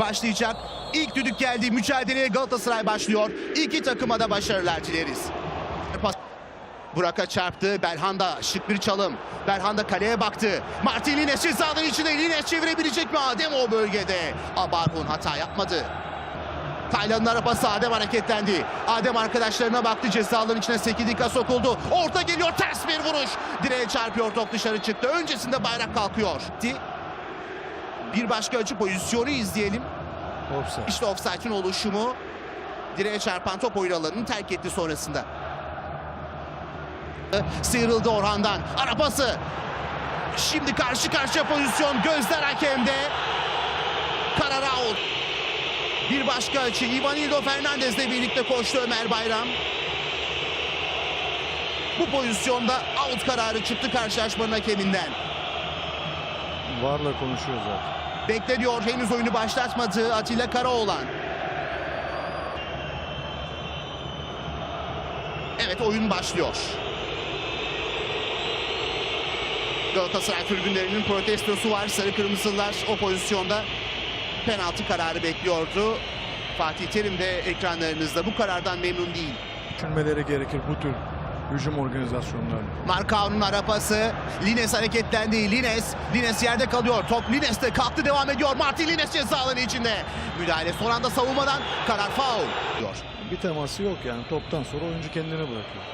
başlayacak. İlk düdük geldi. Mücadeleye Galatasaray başlıyor. İki takıma da başarılar dileriz. Burak'a çarptı. Belhanda şık bir çalım. Belhanda kaleye baktı. Martin Lines cezaların içinde. Lines çevirebilecek mi Adem o bölgede? Abarhun hata yapmadı. Taylan'ın arabası Adem hareketlendi. Adem arkadaşlarına baktı cezaların içine Sekidika sokuldu. Orta geliyor ters bir vuruş. Direğe çarpıyor top dışarı çıktı. Öncesinde bayrak kalkıyor. Bir başka açı pozisyonu izleyelim. Offside. İşte offside'ın oluşumu. Direğe çarpan top oyun alanını terk etti sonrasında. Sıyrıldı Orhan'dan. Arabası. Şimdi karşı karşıya pozisyon. Gözler hakemde. Karar out. Bir başka açı. Ivanildo Fernandez'le birlikte koştu Ömer Bayram. Bu pozisyonda out kararı çıktı karşılaşmanın hakeminden. Varla konuşuyor zaten. Bekle diyor henüz oyunu başlatmadı Atilla Karaoğlan. Evet oyun başlıyor. Galatasaray tribünlerinin protestosu var. Sarı Kırmızılar o pozisyonda penaltı kararı bekliyordu. Fatih Terim de ekranlarınızda bu karardan memnun değil. Düşünmeleri gerekir bu tür hücum organizasyonlarında. Markao'nun arapası. Lines hareketlendi. Lines. Lines yerde kalıyor. Top Lines'te kalktı devam ediyor. Martin Lines ceza alanı içinde. Müdahale son anda savunmadan karar faul diyor. Bir teması yok yani toptan sonra oyuncu kendini bırakıyor.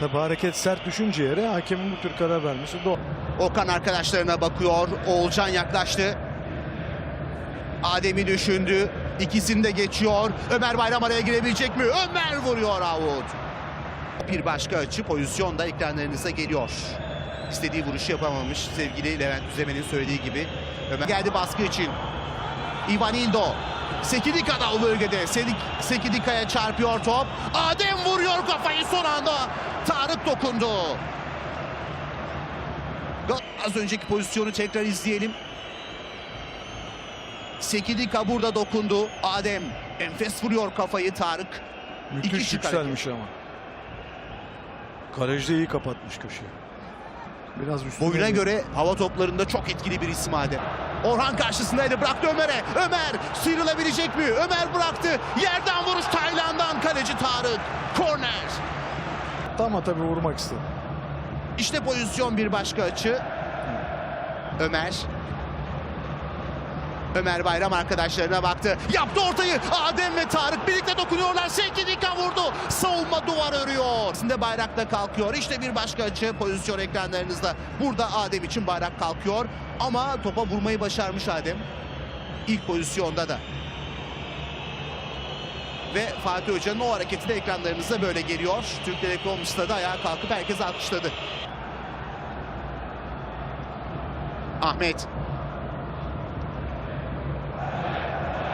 Tabi hareket sert düşünce yere hakemin bu tür karar vermesi doğal. Okan arkadaşlarına bakıyor. Oğulcan yaklaştı. Adem'i düşündü. İkisini de geçiyor. Ömer Bayram araya girebilecek mi? Ömer vuruyor Avut. Bir başka açı pozisyon da ekranlarınıza geliyor. İstediği vuruşu yapamamış sevgili Levent Düzemen'in söylediği gibi. Ömer geldi baskı için. Ivanildo. Sekidika da o bölgede. Sekidika'ya çarpıyor top. Adem vuruyor kafayı son anda. Tarık dokundu. Az önceki pozisyonu tekrar izleyelim. Sekidika burada dokundu. Adem enfes vuruyor kafayı Tarık. İki Müthiş şık yükselmiş ama. Kaleci de iyi kapatmış köşeyi. Biraz üstüne Boyuna gel- göre hava toplarında çok etkili bir isim Adem. Orhan karşısındaydı bıraktı Ömer'e. Ömer sıyrılabilecek mi? Ömer bıraktı. Yerden vuruş Taylan'dan kaleci Tarık. Korner. Ama tabii vurmak istedi. İşte pozisyon bir başka açı. Ömer. Ömer Bayram arkadaşlarına baktı. Yaptı ortayı. Adem ve Tarık birlikte dokunuyorlar. Sekidika vurdu. Savunma duvar örüyor. Şimdi bayrakta kalkıyor. İşte bir başka açı pozisyon ekranlarınızda. Burada Adem için bayrak kalkıyor. Ama topa vurmayı başarmış Adem. İlk pozisyonda da. Ve Fatih Hoca'nın o hareketi de ekranlarınıza böyle geliyor. Türk Telekom stadı ayağa kalkıp herkes alkışladı. Ahmet.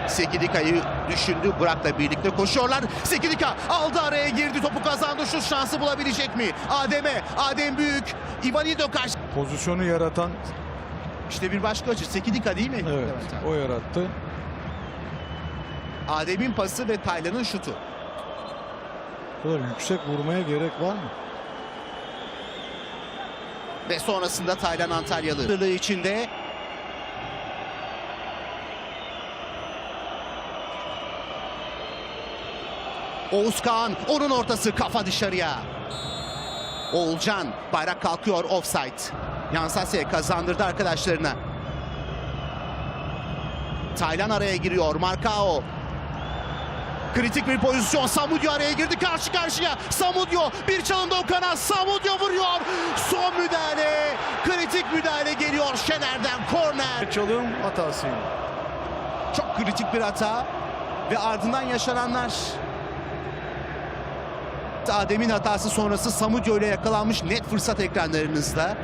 Sekidika'yı düşündü. Burak'la birlikte koşuyorlar. Sekidika aldı araya girdi. Topu kazandı. Şut şansı bulabilecek mi? Adem'e. Adem büyük. Ivanido karşı. Pozisyonu yaratan İşte bir başka açı. Sekidika değil mi? evet, abi. o yarattı. Adem'in pası ve Taylan'ın şutu. Bu kadar yüksek vurmaya gerek var mı? Ve sonrasında Taylan Antalyalı. Sırlığı içinde Oğuzkan onun ortası kafa dışarıya. Oğulcan bayrak kalkıyor offside. Yansasya kazandırdı arkadaşlarına. Taylan araya giriyor. Markao. Kritik bir pozisyon. Samudio araya girdi karşı karşıya. Samudio bir çalımda Okan'a. Samudio vuruyor. Son müdahale. Kritik müdahale geliyor Şener'den. Korner. Çalım hatasıydı. Çok kritik bir hata. Ve ardından yaşananlar. Adem'in hatası sonrası Samudio ile yakalanmış net fırsat ekranlarınızda.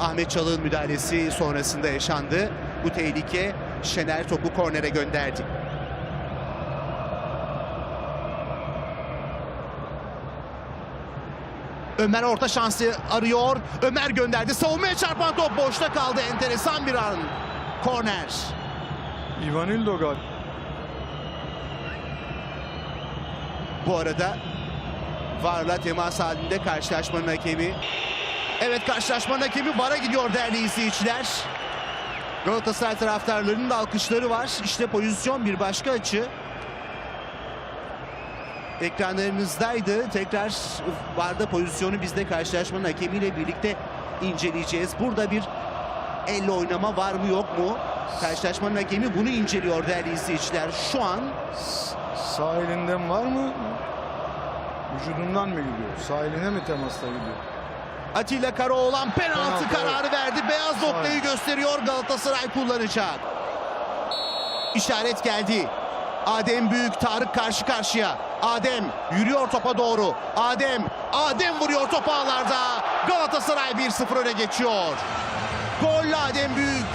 Ahmet Çalık'ın müdahalesi sonrasında yaşandı. Bu tehlike Şener topu kornere gönderdi. Ömer orta şansı arıyor. Ömer gönderdi. Savunmaya çarpan top boşta kaldı. Enteresan bir an. Korner. Ivanildo gal. Bu arada VAR'la temas halinde karşılaşmanın hakemi. Evet karşılaşmanın hakemi VAR'a gidiyor değerli izleyiciler. Galatasaray taraftarlarının da alkışları var. İşte pozisyon bir başka açı. Ekranlarınızdaydı. Tekrar vardı pozisyonu biz de karşılaşmanın hakemiyle birlikte inceleyeceğiz. Burada bir elle oynama var mı yok mu? Karşılaşmanın hakemi bunu inceliyor değerli izleyiciler. Şu an Sağ elinden var mı? Vücudundan mı gidiyor? Sağ eline mi temasla gidiyor? Atilla Karaoğlan penaltı Penaltı, kararı verdi. Beyaz noktayı gösteriyor Galatasaray kullanacak. İşaret geldi. Adem Büyük Tarık karşı karşıya. Adem yürüyor topa doğru. Adem, Adem vuruyor topu ağlarda. Galatasaray 1-0 öne geçiyor. Gol Adem Büyük.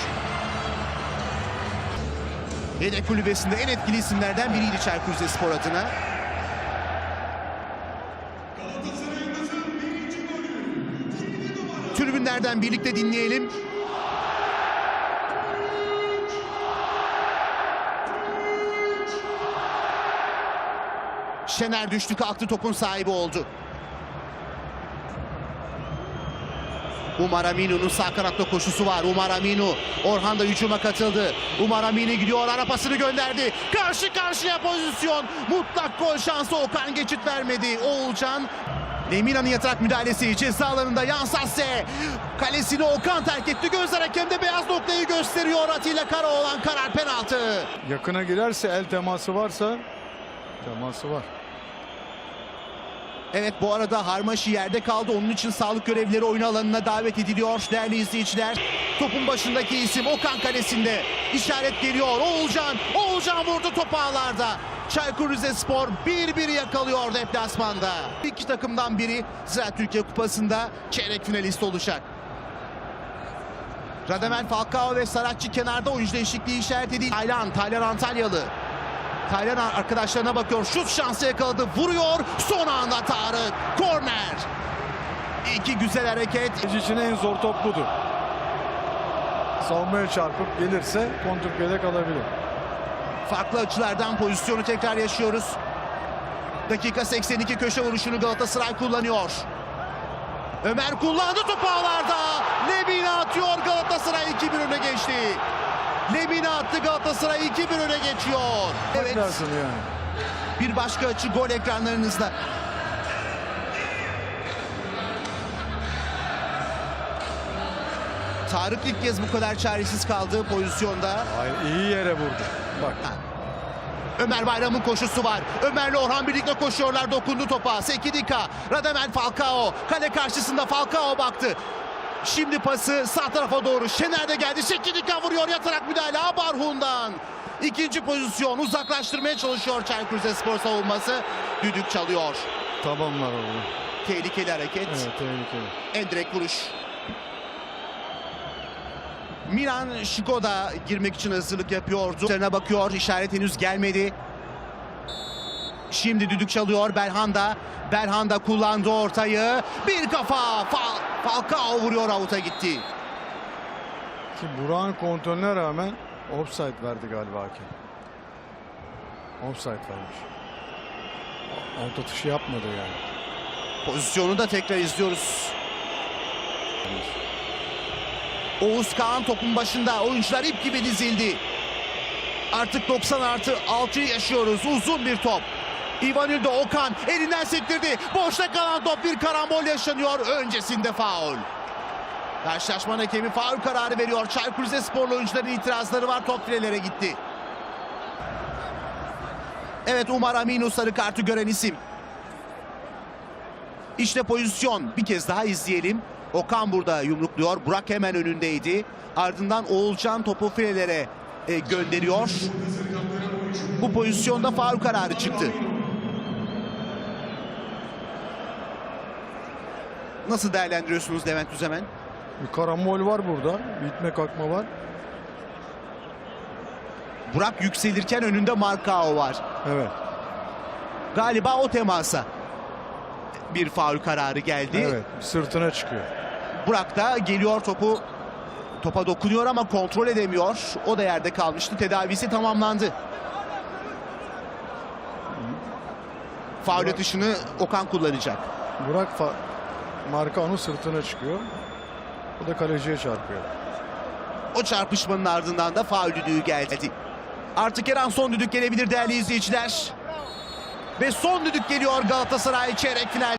Yedek kulübesinde en etkili isimlerden biriydi Çaykur Rizespor adına. Tribünlerden birlikte dinleyelim. Şener düştü kalktı topun sahibi oldu. Umar Aminu'nun sağ kanatta koşusu var. Umar Aminu Orhan da hücuma katıldı. Umar Aminu gidiyor arapasını gönderdi. Karşı karşıya pozisyon. Mutlak gol şansı Okan geçit vermedi. Oğulcan Lemina'nın yatarak müdahalesi ceza alanında Yansasse kalesini Okan terk etti. Gözler hakemde beyaz noktayı gösteriyor. Atilla Karaoğlan karar penaltı. Yakına girerse el teması varsa teması var. Evet bu arada Harmaşi yerde kaldı. Onun için sağlık görevlileri oyun alanına davet ediliyor değerli izleyiciler. Topun başındaki isim Okan kalesinde. İşaret geliyor. Oğulcan. Oğulcan vurdu topu ağlarda. Çaykur Rizespor 1-1 yakalıyor deplasmanda. İki takımdan biri Ziraat Türkiye Kupası'nda çeyrek finalist olacak. Radamel Falcao ve Saratçı kenarda oyuncu değişikliği işaret edildi. Taylan, Taylan Antalyalı. Taylan arkadaşlarına bakıyor. Şut şansı yakaladı. Vuruyor. Son anda Tarık. Korner. İki güzel hareket. İçin en zor top budur. Savunmaya çarpıp gelirse kontrpiyede kalabilir. Farklı açılardan pozisyonu tekrar yaşıyoruz. Dakika 82 köşe vuruşunu Galatasaray kullanıyor. Ömer kullandı topu ağlarda. Lemina atıyor Galatasaray 2-1 öne geçti. Lemina attı Galatasaray 2-1 öne geçiyor. Evet. Yani. Bir başka açı gol ekranlarınızda. Tarık ilk kez bu kadar çaresiz kaldığı pozisyonda. Hayır, iyi yere vurdu. Bak Ömer Bayram'ın koşusu var. Ömer'le Orhan birlikte koşuyorlar. Dokundu topa. Sekidika. Radamel Falcao. Kale karşısında Falcao baktı. Şimdi pası sağ tarafa doğru. Şener de geldi. Sekidika vuruyor. Yatarak müdahale. Abarhun'dan. İkinci pozisyon. Uzaklaştırmaya çalışıyor Çaykur Rizespor savunması. Düdük çalıyor. tabanlar oldu. Tehlikeli hareket. Evet tehlikeli. Endirek vuruş. Milan Şikoda girmek için hazırlık yapıyordu. Üzerine bakıyor. işaret henüz gelmedi. Şimdi düdük çalıyor Belhanda. Belhanda kullandı ortayı. Bir kafa. Fal Falcao vuruyor avuta gitti. Ki Burak'ın kontrolüne rağmen offside verdi galiba hakem. Offside vermiş. Alt atışı yapmadı yani. Pozisyonu da tekrar izliyoruz. Oğuz Kağan topun başında. Oyuncular ip gibi dizildi. Artık 90 artı 6'yı yaşıyoruz. Uzun bir top. İvanildo Okan elinden sektirdi. Boşta kalan top bir karambol yaşanıyor. Öncesinde faul. Karşılaşmanın hakemi faul kararı veriyor. Çaykur Rizesporlu oyuncuların itirazları var. Top filelere gitti. Evet Umar Aminu sarı kartı gören isim. İşte pozisyon. Bir kez daha izleyelim. Okan burada yumrukluyor. Burak hemen önündeydi. Ardından Oğulcan topu filelere e, gönderiyor. Bu pozisyonda faul kararı çıktı. Nasıl değerlendiriyorsunuz Levent Düzemen? Bir karambol var burada. Bitme kalkma var. Burak yükselirken önünde Markao var. Evet. Galiba o temasa bir faul kararı geldi. Evet. Sırtına çıkıyor. Burak da geliyor topu topa dokunuyor ama kontrol edemiyor. O da yerde kalmıştı. Tedavisi tamamlandı. Faul atışını Okan kullanacak. Burak fa- Marka onun sırtına çıkıyor. Bu da kaleciye çarpıyor. O çarpışmanın ardından da faul düdüğü geldi. Artık her an son düdük gelebilir değerli izleyiciler. Ve son düdük geliyor Galatasaray çeyrek final.